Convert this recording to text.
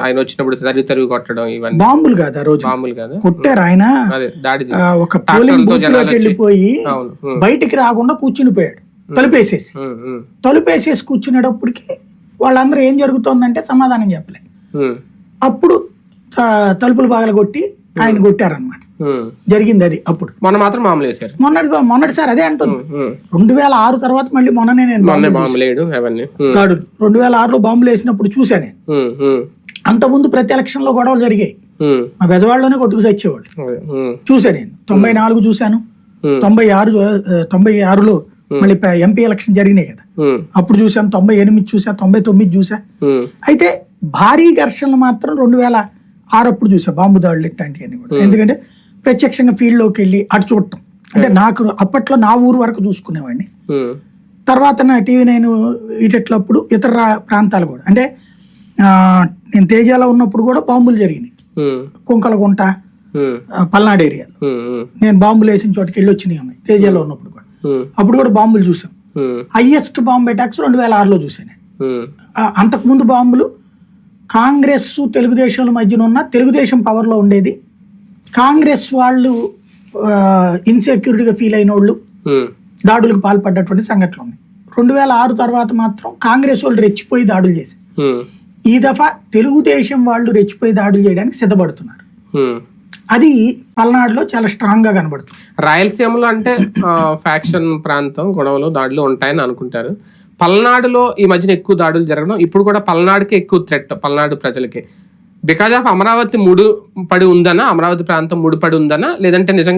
ఆయన వచ్చినప్పుడు తరిగి తరిగి కొట్టడం ఇవన్నీ. బాంబులు కాదు ఆ రోజు. మామూలు కదా. కొట్టారు ఆయన. అదే దాడి ఆ, చేసి- ఒక పోలింగ్ బూత్లోకి వెళ్ళిపోయి అవును ఉమ్, బయటికి రాకుండా కూర్చుని పోయాడు తలుపేసేసి. ఉమ్, ఉమ్, తలుపేసేసి కూర్చునేటప్పటికి వాళ్ళందరూ ఏం జరుగుతోందంటే సమాధానం చెప్పలేదు ఉమ్, అప్పుడు త- తలుపులు పగలగొట్టి ఆయన కొట్టారనమాట. జరిగింది అది అప్పుడు. మొన్న మాత్రం మామూలు వేశారు. మొన్నటి మొన్నటిసారి అదే అంటుంది. రెండు వేల ఆరు తర్వాత మళ్ళీ మొన్ననే నేను రెండు వేల ఆరులో బాంబులు వేసినప్పుడు చూశాను నేను. అంతకుముందు ప్రతి ఎలక్షన్లో గొడవలు జరిగాయి. మా బెజవాడలోనే కొట్టుకు చచ్చేవాళ్ళు చూశాను నేను. తొంభై నాలుగు చూశాను. తొంభై ఆరు తొంభై ఆరులో మళ్ళీ ఎంపీ ఎలక్షన్ జరిగినాయి కదా. అప్పుడు చూసాను తొంభై ఎనిమిది చూసా తొంభై తొమ్మిది చూసా అయితే భారీ ఘర్షణలు మాత్రం రెండు వేల ఆరు అప్పుడు చూసా బాంబు దాడులు ఇట్లాంటివన్నీ కూడా. ఎందుకంటే ప్రత్యక్షంగా field లోకి వెళ్ళి అటు చూడటం. అంటే నాకు అప్పట్లో నా ఊరు వరకు చూసుకునేవాడిని. ఉమ్, తర్వాత నా టీవీ నైన్ ఇటట్లప్పుడు ఇతర ప్రాంతాలు కూడా. అంటే నేను తేజాలో ఉన్నప్పుడు కూడా బాంబులు జరిగినాయి. ఉమ్, కుంకలగుంట పల్నాడు ఉమ్, నేను బాంబులు వేసిన చోటుకి వెళ్ళి వచ్చినాయి ఉన్నాయి తేజాలో ఉన్నప్పుడు కూడా. అప్పుడు కూడా బాంబులు చూసాం. హైయెస్ట్ బాంబు అటాక్స్ రెండు వేల ఆరులో చూసాను అంతకుముందు బాంబులు కాంగ్రెస్ తెలుగుదేశం మధ్యన ఉన్న తెలుగుదేశం పవర్లో ఉండేది. కాంగ్రెస్ వాళ్ళు ఇన్సెక్యూరిటీగా ఫీల్ అయిన వాళ్ళు దాడులకు పాల్పడ్డటువంటి సంఘటనలు ఉన్నాయి. రెండు వేల ఆరు తర్వాత మాత్రం కాంగ్రెస్ వాళ్ళు రెచ్చిపోయి దాడులు చేశారు. ఈ దఫా తెలుగుదేశం వాళ్ళు రెచ్చిపోయి దాడులు చేయడానికి సిద్ధపడుతున్నారు. అది పల్నాడులో చాలా స్ట్రాంగ్గా కనబడుతుంది. రాయలసీమలో అంటే ఫ్యాక్షన్ ప్రాంతం గొడవలు దాడులు ఉంటాయని అనుకుంటారు. పల్నాడులో ఈ మధ్యన ఎక్కువ దాడులు జరగడం ఇప్పుడు కూడా పల్నాడుకి ఎక్కువ థ్రెట్ పల్నాడు ప్రజలకి. బికాజ్ ఆఫ్ అమరావతి ముడు పడి ఉందనా? అమరావతి ప్రాంతం ముడిపడి ఉందనా? లేదంటే నిజంగా